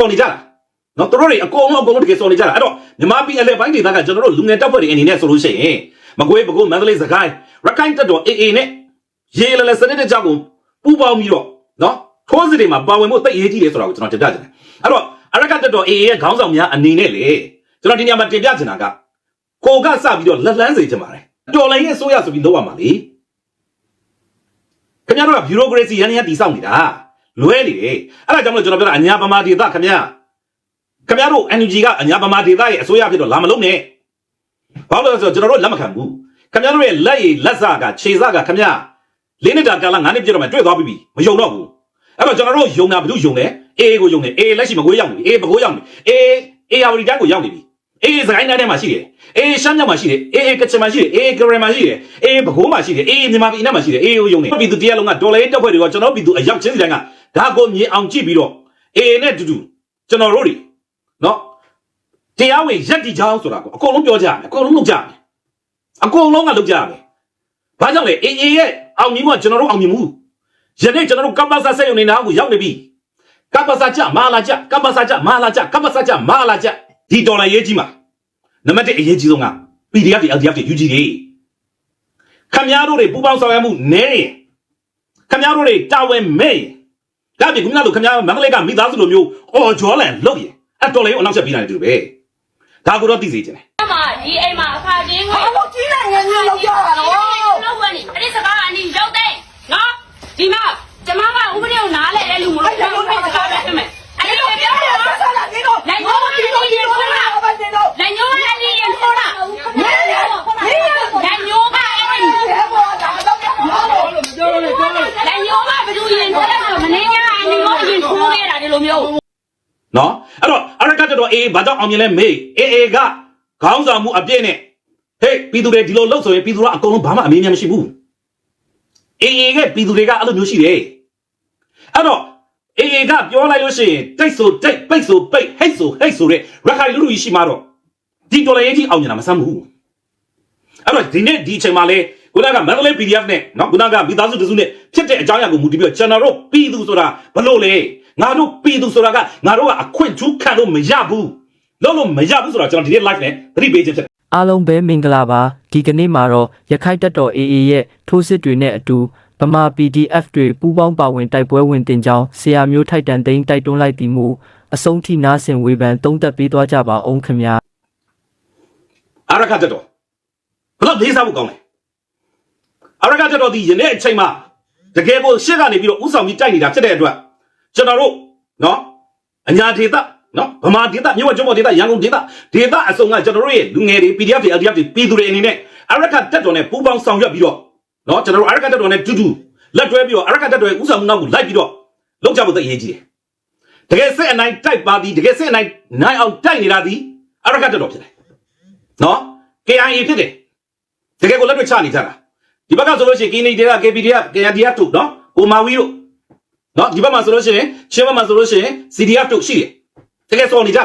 ပေါ်နေကြတာနော်သူတို့တွေအကုန်လုံးအကုန်လုံးတကယ်စော်နေကြတာအဲ့တော့မြန်မာပြည်အလဲပိုင်းဒေသကကျွန်တော်တို့လူငယ်တပ်ဖွဲ့တွေအနေနဲ့ဆိုလို့ရှိရင်မကွေးပကုတ်မန္တလေးစကိုင်းရခိုင်တပ်တော် AA နဲ့ရေလလစနစ်တကျကိုပူးပေါင်းပြီးတော့နော်ထိုးစစ်တွေမှာပါဝင်ဖို့တိတ်အရေးကြီးတယ်ဆိုတာကိုကျွန်တော်တင်ပြချင်တယ်အဲ့တော့အရကတပ်တော် AA ရဲ့ခေါင်းဆောင်များအနေနဲ့လေကျွန်တော်ဒီနေရာမှာတင်ပြချင်တာကကိုကစပြီးတော့လက်လန်းစေချင်ပါတယ်တော်လိုင်းရဲ့ဆိုရဆိုပြီးလောက်ရမှာလေခင်ဗျားတို့ကဘီရိုကရေစီရန်ရန်တီစောင့်နေတာ လွဲနေတယ်အဲ့ဒါကြောင့်မလို့ကျွန်တော်ပြောတာအညာပမာဒေသခင်ဗျာခင်ဗျားတို့ NUG ကအညာဗမာဒေသရဲ့အစိုးရဖြစ်တော့လာမလုံးနဲ့ဘာလို့လဲဆိုတော့ကျွန်တော်တို့လက်မခံဘူးခင်ဗျားတို့ရဲ့လက်ရည်လက်စကခြေစကခင်ဗျာလေးနှစ်တာကာလ9နှစ်ပြည့်တော့မှတွေ့သွားပြီမယုံတော့ဘူးအဲ့တော့ကျွန်တော်တို့ယုံတာဘယ်သူယုံလဲအေးကိုယုံတယ်အေးလက်ရှိမကွေးရောက်နေပြီအေးဘကိုးရောက်နေအေးအေးယာဝတီတိုင်းကိုရောက်နေပြီအေးစကိုင်းတိုင်းထဲမှာရှိတယ်အေးရှမ်းမြောက်မှာရှိတယ်အေးအေးကချင်မှာရှိတယ်အေးကရယ်မှာရှိတယ်အေးဘကိုးမှာရှိတယ်အေးမြန်မာပြည်အနောက်မှာရှိတယ်အေးကိုယုံတယ်ပြည်သူတရားလုံးကဒေါ်လာရေးတက်ဖွဲ့တွေကကျွန်တော်ပြည်သူအရောက်ချင်းစီတိုင်းက ဒါကိုမြင်အောင်ကြည့်ပြီးတော့အေးနဲ့တူတူကျွန်တော်တို့တွေနော်တရားဝင်ရက်တီချောင်းဆိုတာကိုအကုန်လုံးပြောကြရမယ်အကုန်လုံးလုပ်ကြရမယ်အကုန်လုံးကလုပ်ကြရမယ်ဘာကြောင့်လဲအေးအေးရဲ့အောင်မြင်မှုကကျွန်တော်တို့အောင်မြင်မှုယနေ့ကျွန်တော်တို့ကပ္ပစာဆက်ရုံနေတာကိုရောက်နေပြီကပ္ပစာကြမာလာကြကပ္ပစာကြမာလာကြကပ္ပစာကြမာလာကြဒီဒေါ်လာရေးကြီးမှာနံပါတ်1အရေးကြီးဆုံးက PDF တွေ LDF တွေ UG တွေခမများတို့တွေပူပေါင်းဆောင်ရွက်မှုနဲရင်ခမများတို့တွေတာဝန်မဲ့ရင် ဒါပြင်ခုနကလိုခမများမန္တလေးကမိသားစုလိုမျိုးအော်ဂျောလန်လုပ်ရင်အဲ့တော်လေးကိုအနောက်ချက်ပြီးနိုင်တယ်တူပဲဒါကိုတော့သိစေချင်တယ်အမဒီအိမ်မှာအခါချင်းဝင်ဟာလို့ကြီးတဲ့ငယ်မျိုးလောက်ကြတာတော့လောက်ဝင်နေအဲ့ဒီစကားကအနီရောက်တဲ့နော်ဒီမှာကျမကဥပဒေကိုနားလဲတဲ့လူမလို့ကျွန်တော်စကားပဲပြမယ်အဲ့ဒီလိုပြောတယ် ဆက်ဆက်လာဒီတော့ လိုက်ရောဒီလိုရင်ထိုးတာ ဘာတင်တော့ လိုက်ရောအဲ့ဒီရင်ထိုးတာ မင်းရမင်းရ လိုက်ရောကအဲ့ဒီ ဘယ်ပေါ်တာတော့ဘာလို့ လိုက်ရောကဘယ်သူရင်ထိုးလဲဆိုမနေညာအနီရောရင်ထိုးခဲ့တာဒီလိုမျိုး နော်အဲ့တော့အရကတ်တော်အေး ဘာကြောင့်အောင်မြင်လဲမေးအေးအေးကခေါင်းဆောင်မှုအပြည့်နဲ့ဟေးပြည်သူတွေဒီလိုလှုပ်ဆိုရင်ပြည်သူကအကုန်လုံးဘာမှအမေးများမရှိဘူးအေးအေးကပြည်သူတွေကအဲ့လိုမျိုးရှိတယ်အဲ့တော့အေးအေးကပြောလိုက်လို့ရှိရင်တိတ်ဆိုတိတ်ပိတ်ဆိုပိတ်ဟိတ်ဆိုဟိတ်ဆိုတဲ့ရခိုင်လူလူကြီးရှိမှတော့ဒီဒေါ်လာရေးကြီးအောင်မြင်တာမဆမ်းဘူးအဲ့တော့ဒီနေ့ဒီအချိန်မှာလေခုနကမန္တလေး PDF နဲ့နော်ခုနကမိသားစုတစုနဲ့ဖြစ်တဲ့အကြောင်းအရာကိုမူတည်ပြီးတော့ကျွန်တော်တို့ပြည်သူဆိုတာဘလို့လဲငါတို့ပြည်သူဆိုတာကငါတို့ကအခွင့်ထူးခံလို့မရဘူး လုံးလို့မရဘူးဆိုတော့ကျွန်တော်ဒီနေ့ live နဲ့သတိပေးခြင်းဖြစ်တယ်အားလုံးပဲမင်္ဂလာပါဒီကနေ့မှာတော့ရခိုင်တပ်တော် AA ရဲ့ထိုးစစ်တွေနဲ့အတူဗမာ PDF တွေပူးပေါင်းပါဝင်တိုက်ပွဲဝင်တင်ကြောင်းဆရာမျိုးထိုက်တန်သိန်းတိုက်တွန်းလိုက်သည်မူအဆုံးထိနားဆင်ဝေဖန်သုံးသပ်ပေးသွားကြပါအောင်ခင်ဗျာအရကတ်တော်ဘလို့လေးစားဖို့ကောင်းလဲအရကတ်တော်ဒီယနေ့အချိန်မှာတကယ်ကိုရှေ့ကနေပြီးတော့ဥဆောင်ပြီးတိုက်နေတာဖြစ်တဲ့အတွက်ကျွန်တော်တို့နော်အညာဒေသ နော်ဗမာဒေသမြို့ဝကျွန်းပေါ်ဒေသရန်ကုန်ဒေသဒေသအစုံကကျွန်တော်တို့ရဲ့လူငယ်တွေ PDF တွေ LDF တွေပြည်သူတွေအနေနဲ့အရကတ်တော်နဲ့ပူးပေါင်းဆောင်ရွက်ပြီးတော့နော်ကျွန်တော်တို့အရကတ်တော်နဲ့တူတူလက်တွဲပြီးတော့အရကတ်တော်ရဲ့ဥဆောင်မှုနောက်ကိုလိုက်ပြီးတော့လောက်ကြဖို့သိအရေးကြီးတယ်တကယ်စစ်အနိုင်တိုက်ပါသည်တကယ်စစ်အနိုင်နိုင်အောင်တိုက်နေတာသည်အရကတ်တော်ဖြစ်တယ်နော် KIA ဖြစ်တယ်တကယ်ကိုလက်တွေ့ချနေကြတာဒီဘက်ကဆိုလို့ရှိရင် KNI တွေက KPDF KNDF တို့နော်ကိုမာဝီတို့နော်ဒီဘက်မှာဆိုလို့ရှိရင်ချင်းဘက်မှာဆိုလို့ရှိရင် CDF တို့ရှိတယ် တကယ်စော်နေကြတာ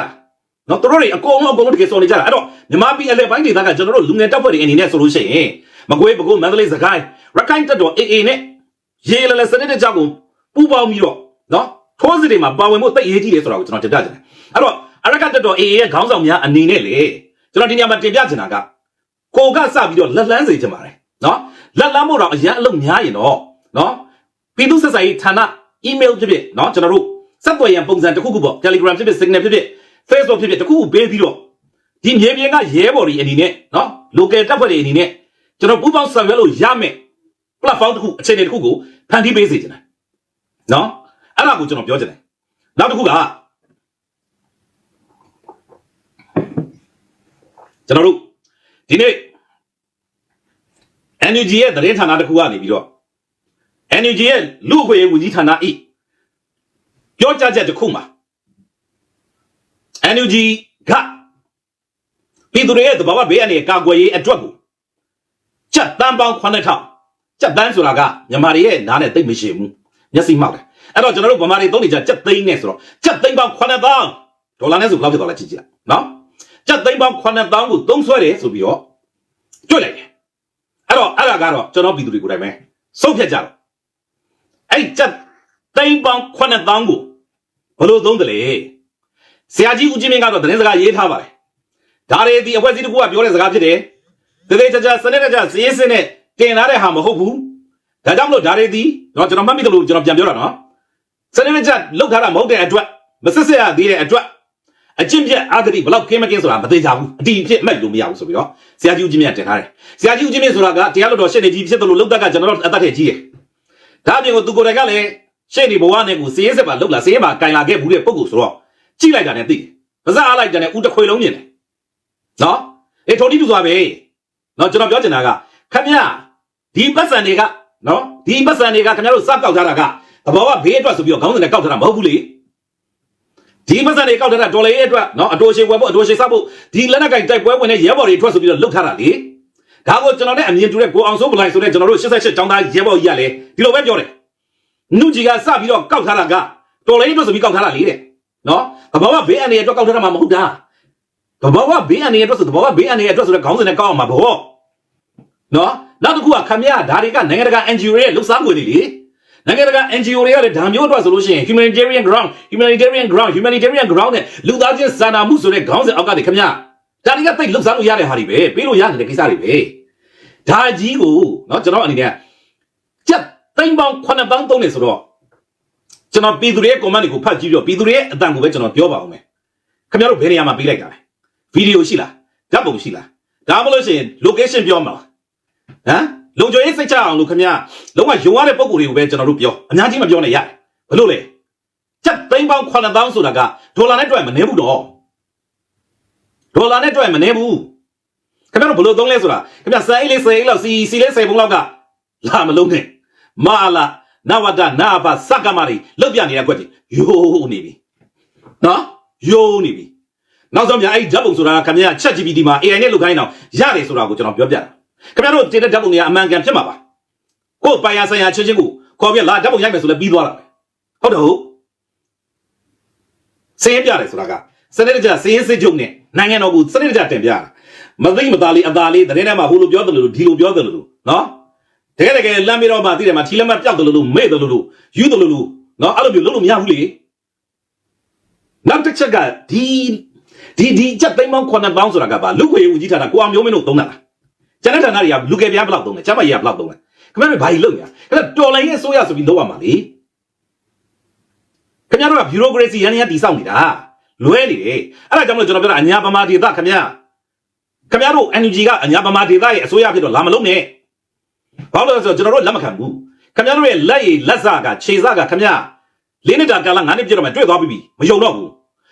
နော်သူတို့တွေအကုန်လုံးအကုန်လုံးတကယ်စော်နေကြတာအဲ့တော့မြန်မာပြည်အလဲပိုင်းဒေသကကျွန်တော်တို့လူငယ်တပ်ဖွဲ့တွေအနေနဲ့ဆိုလို့ရှိရင်မကွေးပကုတ်မန္တလေးစကိုင်းရခိုင်တပ်တော် AA နဲ့ရေလလစနစ်တကျကိုပူးပေါင်းပြီးတော့နော်ထိုးစစ်တွေမှာပါဝင်ဖို့တိတ်အရေးကြီးတယ်ဆိုတာကိုကျွန်တော်တင်ပြချင်တယ်အဲ့တော့အရကတပ်တော် AA ရဲ့ခေါင်းဆောင်များအနေနဲ့လေကျွန်တော်ဒီနေရာမှာတင်ပြချင်တာကကိုကစပြီးတော့လက်လန်းစေချင်ပါတယ်နော်လက်လန်းမို့တော့အရန်အလုပ်များရင်တော့နော်ပြည်သူ့ဆက်ဆံရေးဌာန email ဖြစ်ဖြစ်နော်ကျွန်တော်တို့ စက်သွယ်ရန်ပုံစံတစ်ခုခုပေါ့ Telegram ဖြစ်ဖြစ် Signal ဖြစ်ဖြစ် Facebook ဖြစ်ဖြစ်တစ်ခုခုပေးပြီးတော့ဒီမြေပြင်ကရဲဘော်တွေအနေနဲ့နော် local တပ်ဖွဲ့တွေအနေနဲ့ကျွန်တော်ပူးပေါင်းဆောင်ရွက်လို့ရမယ် platform တစ်ခုအခြေအနေတစ်ခုကိုဖန်တီးပေးစေချင်တယ်နော်အဲ့ဒါကိုကျွန်တော်ပြောချင်တယ်နောက်တစ်ခုကကျွန်တော်တို့ဒီနေ့ NUG ရဲ့သတင်းဌာနတစ်ခုကနေပြီးတော့ NUG ရဲ့လူ့အခွင့်အရေးဝန်ကြီးဌာနဤ ပြောကြားချက်တစ်ခုမှာ NUG ကပြည်သူတွေရဲ့သဘာဝဘေးအန္တရာယ်ကာကွယ်ရေးအတွက်ကိုချက်တန်းပေါင်း9000ချက်တန်းဆိုတာကမြန်မာတွေရဲ့နားနဲ့သိပ်မရှိဘူးမျက်စိမှောက်တယ်အဲ့တော့ကျွန်တော်တို့ဗမာတွေသုံးနေကြချက်သိန်းနဲ့ဆိုတော့ချက်သိန်းပေါင်း9000ဒေါ်လာနဲ့ဆိုဘယ်လောက်ဖြစ်သွားလဲကြည့်ကြည့်လိုက်နော်ချက်သိန်းပေါင်း9000ကိုသုံးဆွဲတယ်ဆိုပြီးတော့တွေ့လိုက်တယ်အဲ့တော့အဲ့ဒါကတော့ကျွန်တော်ပြည်သူတွေကိုယ်တိုင်ပဲစုပ်ဖြတ်ကြတော့အဲ့ဒီချက်သိန်းပေါင်း9000ကို ဘယ်လိုသုံးတယ်လဲဆရာကြီးဦးချင်းမင်းကတော့သတင်းစကားရေးထားပါတယ်ဒါတွေဒီအဖွဲ့အစည်းတစ်ခုကပြောတဲ့စကားဖြစ်တယ်သေသေးချာချာစနစ်တကျစည်ရင်းစင်းနဲ့တင်လာတဲ့ဟာမဟုတ်ဘူးဒါကြောင့်မလို့ဒါတွေဒီတော့ကျွန်တော်မှတ်မိတယ်လို့ကျွန်တော်ပြန်ပြောတာနော်စနစ်တကျလောက်ထားတာမဟုတ်တဲ့အတွက်မစစ်စစ်ရသေးတဲ့အတွက်အကျင့်ပြတ်အာဂတိဘလောက်ကင်းမကင်းဆိုတာမသေးကြဘူးအတီးဖြစ်မှတ်လို့မရဘူးဆိုပြီးတော့ဆရာကြီးဦးချင်းမင်းကတင်ထားတယ်ဆရာကြီးဦးချင်းမင်းဆိုတာကတရားလွတ်တော်ရှေ့နေကြီးဖြစ်တယ်လို့လောက်တက်ကကျွန်တော်တို့အသက်ထည့်ကြီးတယ်ဒါအပြင်ကိုသူကိုယ်တိုင်ကလည်း ရှေ့နေဘဝနဲ့ကိုစည်ရင်းစစ်ပါလောက်လာစည်ရင်းပါကင်လာခဲ့ဘူးတဲ့ပုံကိုဆိုတော့ကြည့်လိုက်တာနဲ့သိတယ်ပါဇက်အားလိုက်တာနဲ့ဦးတစ်ခွေလုံးမြင်တယ်နော်အေးထုံတီးတူသွားပဲနော်ကျွန်တော်ပြောချင်တာကခမရဒီပတ်စံတွေကနော်ဒီပတ်စံတွေကခင်ဗျားတို့စကောက်ထားတာကသဘောကဘေးအတွက်ဆိုပြီးတော့ခေါင်းစဉ်နဲ့ကောက်ထားတာမဟုတ်ဘူးလေဒီပတ်စံတွေကောက်ထားတာဒေါ်လာရေးအတွက်နော်အတိုးရှိဝယ်ဖို့အတိုးရှိစားဖို့ဒီလက်နက်ကင်တိုက်ပွဲဝင်တဲ့ရဲဘော်တွေအတွက်ဆိုပြီးတော့လုတ်ထားတာလေဒါကိုကျွန်တော်နဲ့အမြင်တူတဲ့ကိုအောင်စိုးပလိုင်ဆိုတဲ့ကျွန်တော်တို့88ចောင်းသားရဲဘော်ကြီးကလည်းဒီလိုပဲပြောတယ် နုကြီးကစပြီးတော့ကောက်ထားတာကဒေါ်လာရေးအတွက်ဆိုပြီးကောက်ထားတာလေတဲ့နော်သဘောကဘေးအနေအတွက်ကောက်ထားတာမှမဟုတ်တာသဘောကဘေးအနေအတွက်ဆိုသဘောကဘေးအနေအတွက်ဆိုတဲ့ခေါင်းစဉ်နဲ့ကောက်အောင်မှာဗောနော်နောက်တစ်ခုကခမရဒါတွေကနိုင်ငံတကာ NGO ရဲ့လှုပ်ရှားမှုတွေလေနိုင်ငံတကာ NGO တွေကလည်းဒါမျိုးအတွက်ဆိုလို့ရှိရင် humanitarian ground humanitarian ground humanitarian ground နဲ့လူသားချင်းစာနာမှုဆိုတဲ့ခေါင်းစဉ်အောက်ကနေခမရဒါတွေကသိလှုပ်ရှားလို့ရတဲ့ဟာတွေပဲပေးလို့ရနေတဲ့ကိစ္စတွေပဲဒါကြီးကိုနော်ကျွန်တော်အနေနဲ့ကြက် သိန်းပေါင်း9ပေါင်း3နေဆိုတော့ကျွန်တော်ပြည်သူတွေရဲ့ comment တွေကိုဖတ်ကြည့်ပြီးတော့ပြည်သူတွေရဲ့အတန်ကိုပဲကျွန်တော်ပြောပါအောင်မယ်ခင်ဗျားတို့ဘယ်နေရာမှာပေးလိုက်တာလဲဗီဒီယိုရှိလားဓာတ်ပုံရှိလားဒါမှမဟုတ်လို့ရှိရင် location ပြောမှာလားဟမ်လုံခြုံရေးစိတ်ချအောင်လို့ခင်ဗျာလုံးဝယုံရတဲ့ပုံကိုယ်တွေကိုပဲကျွန်တော်တို့ပြောအများကြီးမပြောနဲ့ရတယ်ဘလို့လဲချက်သိန်းပေါင်း9000ဆိုတာကဒေါ်လာနဲ့တွက်မနေဘူးတော့ဒေါ်လာနဲ့တွက်မနေဘူးခင်ဗျားတို့ဘလို့သုံးလဲဆိုတာခင်ဗျာစအိတ်လေးစအိတ်လောက်စီစီလေး10ပုံလောက်ကလာမလုံးနဲ့ မာလာနဝတနာဘစကမာရီလောက်ပြနေတဲ့ကွက်ကြီးယိုးနေပြီနော်ယိုးနေပြီနောက်ဆုံးပြန်အဲ့ဒီဓာတ်ပုံဆိုတာကခင်ဗျာချက် GPT မှာ AI နဲ့လုပ်ခိုင်းအောင်ရတယ်ဆိုတာကိုကျွန်တော်ပြောပြတာခင်ဗျားတို့တင်တဲ့ဓာတ်ပုံတွေကအမှန်ကန်ဖြစ်မှာပါကိုယ်ပိုင်ရဆိုင်ရာချင်းချင်းကိုခေါ်ပြလာဓာတ်ပုံရိုက်မယ်ဆိုလည်းပြီးသွားတာပဲဟုတ်တယ်ဟုတ်စင်းပြတယ်ဆိုတာကစနစ်တကျစင်းစစ်ချုပ်နဲ့နိုင်ငံတော်ကိုစနစ်တကျတင်ပြတာမသိမသားလေးအသားလေးတဲ့ထဲမှာဟိုလိုပြောတယ်လို့ဒီလိုပြောတယ်လို့နော် တကယ်တကယ်လမ်းပြီးတော့မှသိတယ်မှာထီလက်မပြောက်တယ်လို့မဲ့တယ်လို့ယူတယ်လို့နော်အဲ့လိုမျိုးလုပ်လို့မရဘူးလေနောက်တစ်ချက်ကဒီဒီဒီချက်သိမ်းပေါင်း9ပေါင်းဆိုတာကပါလူခွေဦးကြီးထားတာကိုအောင်မျိုးမင်းတို့သုံးတာလားကျန်တဲ့ဌာနတွေကလူကယ်ပြားဘယ်လောက်သုံးလဲကျမကြီးကဘယ်လောက်သုံးလဲခင်ဗျားတို့ဘာကြီးလုပ်ညာအဲ့တော့တော်လိုင်းရဲ့အစိုးရဆိုပြီးလုပ်ရမှာလေခင်ဗျားတို့က bureaucracy ရန်ရန်တီစောက်နေတာလွဲနေတယ်အဲ့ဒါကြောင့်မလို့ကျွန်တော်ပြောတာအညာပမာဒေသခင်ဗျာခင်ဗျားတို့ NUG ကအညာပမာဒေသရဲ့အစိုးရဖြစ်တော့လာမလုံးနဲ့ ဘာလို့လဲဆိုတော့ကျွန်တော်တို့လက်မခံဘူးခင်ဗျားတို့ရဲ့လက်ရည်လက်စကခြေစကခင်ဗျာလေးနှစ်တာကာလ9နှစ်ပြည့်တော့မှတွေ့သွားပြီမယုံတော့ဘူး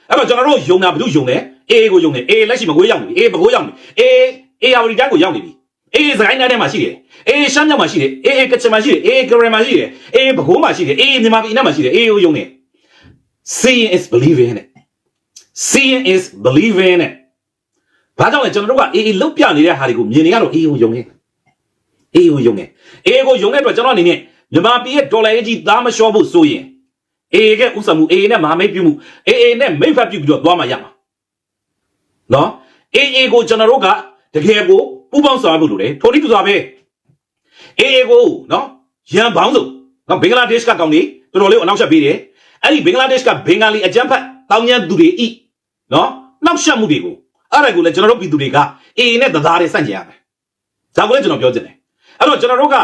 အဲ့တော့ကျွန်တော်တို့ယုံတာဘယ်သူယုံလဲအေးကိုယုံတယ်အေးလက်ရှိမကွေးရောက်နေပြီအေးဘကိုးရောက်နေအေးအေးယာဝတီတိုင်းကိုရောက်နေပြီအေးစကိုင်းတိုင်းထဲမှာရှိတယ်အေးရှမ်းမြောက်မှာရှိတယ်အေးအေးကချင်မှာရှိတယ်အေးကရယ်မှာရှိတယ်အေးဘကိုးမှာရှိတယ်အေးမြန်မာပြည်အနောက်မှာရှိတယ်အေးကိုယုံတယ် seeing is believing နဲ့ seeing is believing နဲ့ဘာကြောင့်လဲကျွန်တော်တို့ကအေးအေးလုတ်ပြနေတဲ့ဟာတွေကိုမြင်နေရတော့အေးကိုယုံနေ အေးကိုယုံနေအေးကိုယုံတဲ့အတွက်ကျွန်တော်အနေနဲ့မြန်မာပြည်ရဲ့ဒေါ်လာရေးကြီးသားမလျှော့ဖို့ဆိုရင်အေးကဥစ္စာမှုအေးနဲ့မဟာမိတ်ပြုမှုအေးအေးနဲ့မိတ်ဖက်ပြုပြီးတော့သွားမှရမှာနော်အေးအေးကိုကျွန်တော်တို့ကတကယ်ကိုပူပေါင်းဆောင်ဖို့လိုတယ်ထိုနည်းတူစွာပဲအေးအေးကိုနော်ရန်ပေါင်းစုံနော်ဘင်္ဂလားဒေ့ရှ်ကကောင်းနေတော်တော်လေးကိုအနောက်ရှက်ပေးတယ်အဲ့ဒီဘင်္ဂလားဒေ့ရှ်ကဘင်္ဂလီအကြမ်းဖက်တောင်းကျမ်းသူတွေဤနော်နောက်ရှက်မှုတွေကိုအဲ့ဒါကိုလည်းကျွန်တော်တို့ပြည်သူတွေကအေးအေးနဲ့သသားတွေစန့်ကျင်ရမယ်ဒါကိုလည်းကျွန်တော်ပြောချင်တယ် အဲ့တော့ကျွန်တော်တို့က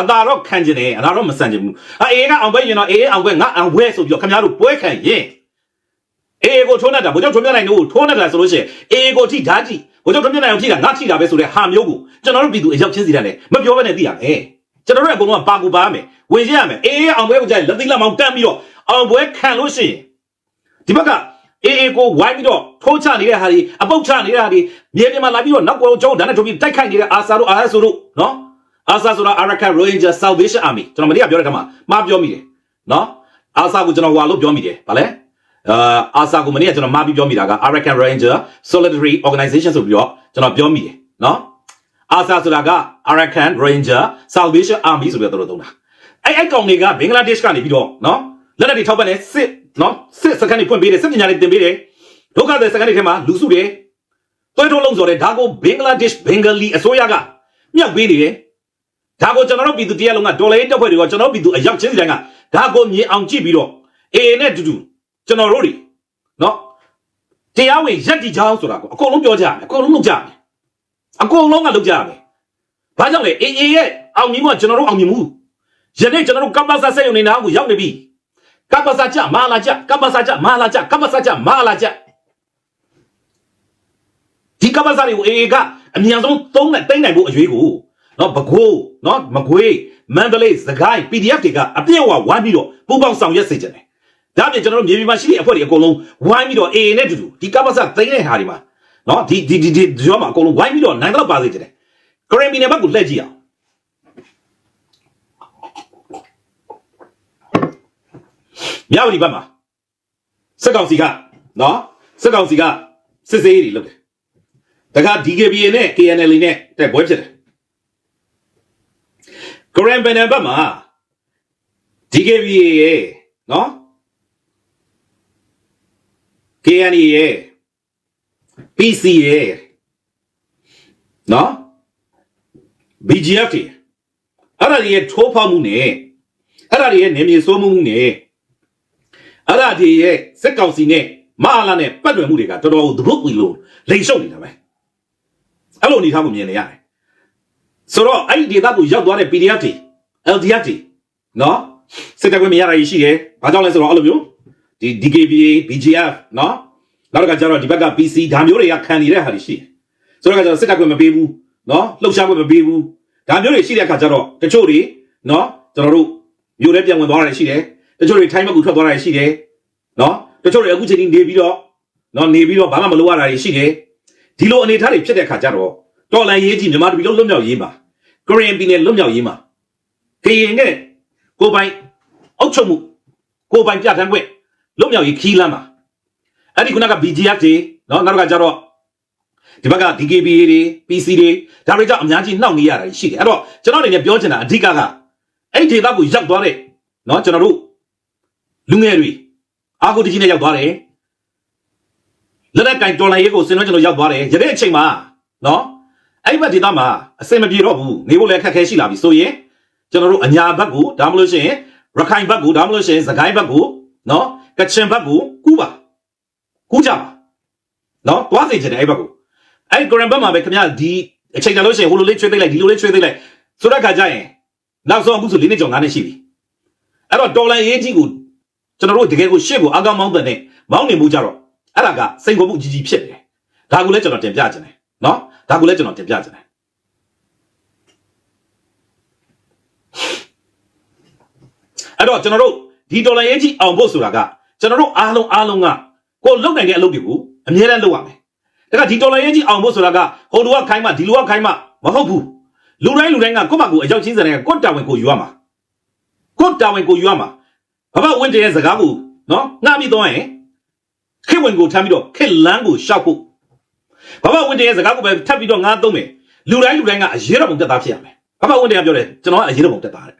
အသာတော့ခံကျင်တယ်အသာတော့မဆန့်ကျင်ဘူးအဲအေးကအောင်ပွဲရင်တော့အေးအောင်ပွဲငါအောင်ပွဲဆိုပြီးတော့ခင်ဗျားတို့ပွဲခံရင်အေးကိုထိုးနေတာဘုကြောင့်ထွန်းမြတ်နိုင်တို့ထိုးနေတာဆိုလို့ရှိရင်အေးကိုထိဓာတ်ထိဘုကြောင့်ထွန်းမြတ်နိုင်ကိုထိတာငါထိတာပဲဆိုတဲ့ဟာမျိုးကိုကျွန်တော်တို့ပြည်သူအရောက်ချင်းစီတယ်လေမပြောဘဲနဲ့သိရမယ်ကျွန်တော်တို့အကုန်လုံးကပါကူပါမယ်ဝင်ရရမယ်အေးအောင်ပွဲကိုကြိုက်လက်သိလက်မောင်းတန်းပြီးတော့အောင်ပွဲခံလို့ရှိရင်ဒီဘက်ကအေးအေးကိုဝိုင်းပြီးတော့ထိုးချနေတဲ့ဟာတွေအပုတ်ချနေတဲ့ဟာတွေမြေပြင်မှာလာပြီးတော့နောက်ကိုကျုံးဒါနဲ့ထုတ်ပြီးတိုက်ခိုက်နေတဲ့အာဆာတို့အာဆာဆိုတို့နော် အာဆာဆိုတာ Arakan Rohingya Salvation Army ကျွန်တော်မနေ့ကပြောတဲ့ခါမှာမှားပြောမိတယ်နော်အာဆာကိုကျွန်တော်ဟိုလို့ပြောမိတယ်ဗာလဲအာအာဆာကိုမနေ့ကကျွန်တော်မှားပြီးပြောမိတာက Arakan Rohingya Solidarity Organization ဆိုပြီးတော့ကျွန်တော်ပြောမိတယ်နော်အာဆာဆိုတာက Arakan Rohingya Salvation Army ဆိုပြီးတော့တို့သုံးတာအဲ့အဲ့ကောင်တွေကဘင်္ဂလားဒေ့ရှ်ကနေပြီးတော့နော်လက်နက်တွေထောက်ပံ့နေစစ်နော်စစ်စကန်တွေဖွင့်ပေးတယ်စစ်ပညာတွေသင်ပေးတယ်ဒုက္ခသည်စကန်တွေထဲမှာလူစုတယ်တွဲထုတ်လုံးဆိုတဲ့ဒါကိုဘင်္ဂလားဒေ့ရှ်ဘင်္ဂလီအစိုးရကမြောက်ပေးနေတယ် ဒါကိုကျွန်တော်တို့ပြည်သူတရားလုံးကဒေါ်လာရေးတက်ဖွဲ့တွေကကျွန်တော်တို့ပြည်သူအရောက်ချင်းစီတိုင်းကဒါကိုမြင်အောင်ကြည့်ပြီးတော့အေအေနဲ့တူတူကျွန်တော်တို့တွေနော်တရားဝင်ရက်တီချောင်းဆိုတာကိုအကုန်လုံးပြောကြရမယ်အကုန်လုံးလုပ်ကြရမယ်အကုန်လုံးကလုပ်ကြရမယ်ဘာကြောင့်လဲအေးအေးရဲ့အောင်မြင်မှုကကျွန်တော်တို့အောင်မြင်မှုယနေ့ကျွန်တော်တို့ကပ္ပစာဆက်ရုံနေတာကိုရောက်နေပြီကပ္ပစာကြမာလာကြကပ္ပစာကြမာလာကြကပ္ပစာကြမာလာကြဒီကပ္ပစာတွေကိုအေးအေးကအမြန်ဆုံးသုံးနဲ့တိမ့်နိုင်ဖို့အရွေးကို နော်ဘကိုးနော်မကွေးမန္တလေးစကိုင်း PDF တွေကအပြည့်အဝဝိုင်းပြီးတော့ပူပေါင်းဆောင်ရွက်စေကြတယ်ဒါအပြင်ကျွန်တော်တို့မြေပြင်မှာရှိတဲ့အဖွဲ့တွေအကုန်လုံးဝိုင်းပြီးတော့အေးအေးနဲ့တူတူဒီကပ္ပစာသိမ့်တဲ့ဟာတွေမှာနော်ဒီဒီဒီဒီရောမှာအကုန်လုံးဝိုင်းပြီးတော့နိုင်တော့ပါစေကြတယ်ကရင်မီနယ်ဘက်ကိုလှည့်ကြည့်အောင်မြဝတီဘက်မှာစက်ကောင်စီကနော်စက်ကောင်စီကစစ်စေးတွေလုပ်တယ်တခါ DKBA နဲ့ KNL နဲ့တက်ပွဲဖြစ်တယ် ဂရန်ဘန်ဘက်မှာ DKBA ရဲ့နော် KNL ရဲ့ PC ရဲ့နော် BGF တွေအဲ့ဒါတွေရဲ့ထိုးဖောက်မှုနဲ့အဲ့ဒါတွေရဲ့နေမြေစိုးမှုမှုနဲ့အဲ့ဒါဒီရဲ့စက်ကောင်စီနဲ့မဟာလာနဲ့ပတ်တွယ်မှုတွေကတော်တော်သဘုတ်ပြီးလို့လိန်ရှုပ်နေတာပဲအဲ့လိုအနေထားကိုမြင်နေရတယ် ဆိုတော့အဲ့ဒီဒေသကိုရောက်သွားတဲ့ PDF တွေ LDF တွေနော်စစ်တပ်ကမရတာရှိတယ်ဘာကြောင့်လဲဆိုတော့အဲ့လိုမျိုးဒီ DKBA BGF နော်နောက်တစ်ခါကျတော့ဒီဘက်က PC ဒါမျိုးတွေကခံနေတဲ့ဟာတွေရှိတယ်ဆိုတော့ကကျတော့စစ်တပ်ကမပေးဘူးနော်လှုပ်ရှားခွင့်မပေးဘူးဒါမျိုးတွေရှိတဲ့အခါကျတော့တချို့တွေနော်ကျွန်တော်တို့မျိုးလည်းပြန်ဝင်သွားတာရှိတယ်တချို့တွေထိုင်းဘက်ကိုထွက်သွားတာရှိတယ်နော်တချို့တွေအခုချိန်ကြီးနေပြီးတော့နော်နေပြီးတော့ဘာမှမလုပ်ရတာတွေရှိတယ်ဒီလိုအနေအထားတွေဖြစ်တဲ့ခါကျတော့ တော်လန်ရေးကြီးမြန်မာပြည်လုံးလွတ်မြောက်ရေးမှာကရင်ပြည်နယ်လွတ်မြောက်ရေးမှာကရင်နဲ့ကိုပိုင်အောက်ချုပ်မှုကိုပိုင်ပြဋ္ဌာန်းခွင့်လွတ်မြောက်ရေးခီးလမ်းမှာအဲ့ဒီခုနက BGF တွေနော်နောက်တစ်ခါကျတော့ဒီဘက်က DKBA တွေ PC တွေဒါတွေကြောင့်အများကြီးနှောက်နေရတာရှိတယ်အဲ့တော့ကျွန်တော်အနေနဲ့ပြောချင်တာအဓိကကအဲ့ဒီဒေသကိုရောက်သွားတဲ့နော်ကျွန်တော်တို့လူငယ်တွေအာကိုတကြီးနဲ့ရောက်သွားတယ်လက်နက်ကင်တော်လိုင်းရေးကိုစင်တော့ကျွန်တော်ရောက်သွားတယ်ရတဲ့အချိန်မှာနော် အဲ့ဒီဘက်ဒေသမှာအစင်မပြေတော့ဘူးနေဖို့လည်းခက်ခဲရှိလာပြီဆိုရင်ကျွန်တော်တို့အညာဘက်ကိုဒါမှမလို့ရှိရင်ရခိုင်ဘက်ကိုဒါမှမလို့ရှိရင်စကိုင်းဘက်ကိုနော်ကချင်ဘက်ကိုကူးပါကူးကြပါနော်တွားစေချင်တယ်အဲ့ဘက်ကိုအဲ့ဒီဂရန်ဘက်မှာပဲခင်ဗျာဒီအချိန်တန်လို့ရှိရင်ဟိုလိုလေးချွေးသိလိုက်ဒီလိုလေးချွေးသိလိုက်ဆိုတဲ့ခါကျရင်နောက်ဆုံးအခုဆို၄နှစ်ကျော်၅နှစ်ရှိပြီအဲ့တော့တော်လန်ရေးကြီးကိုကျွန်တော်တို့တကယ်ကိုရှေ့ကိုအကောင်မောင်းတဲ့နဲ့မောင်းနေမှုကြတော့အဲ့ဒါကစိန်ခေါ်မှုအကြီးကြီးဖြစ်တယ်ဒါကိုလည်းကျွန်တော်တင်ပြခြင်းတယ်နော် ဒါကိုလည်းကျွန်တော်တင်ပြခြင်းတယ်အဲ့တော့ကျွန်တော်တို့ဒီဒေါ်လာရေးကြီးအောင်ဖို့ဆိုတာကကျွန်တော်တို့အားလုံးအားလုံးကကိုယ်လုပ်နိုင်တဲ့အလုပ်တွေကိုအမြဲတမ်းလုပ်ရမယ်ဒါကဒီဒေါ်လာရေးကြီးအောင်ဖို့ဆိုတာကဟိုလူကခိုင်းမှဒီလူကခိုင်းမှမဟုတ်ဘူးလူတိုင်းလူတိုင်းကကိုယ့်ဘက်ကိုအရောက်ချင်းစတဲ့ကကိုယ့်တာဝန်ကိုယူရမှာကိုယ့်တာဝန်ကိုယူရမှာဘဘဝင်းတရဲ့စကားကိုနော်ငှားပြီးတော့ရင်ခေဝင်ကိုထမ်းပြီးတော့ခေလန်းကိုရှောက်ဖို့ ဘဘဝင်းတရဲ့စကားကိုပဲထပ်ပြီးတော့ငါသုံးမယ်လူတိုင်းလူတိုင်းကအရေးတော်ပုံတက်သားဖြစ်ရမယ်ဘဘဝင်းတကပြောတယ်ကျွန်တော်ကအရေးတော်ပုံတက်သားတယ်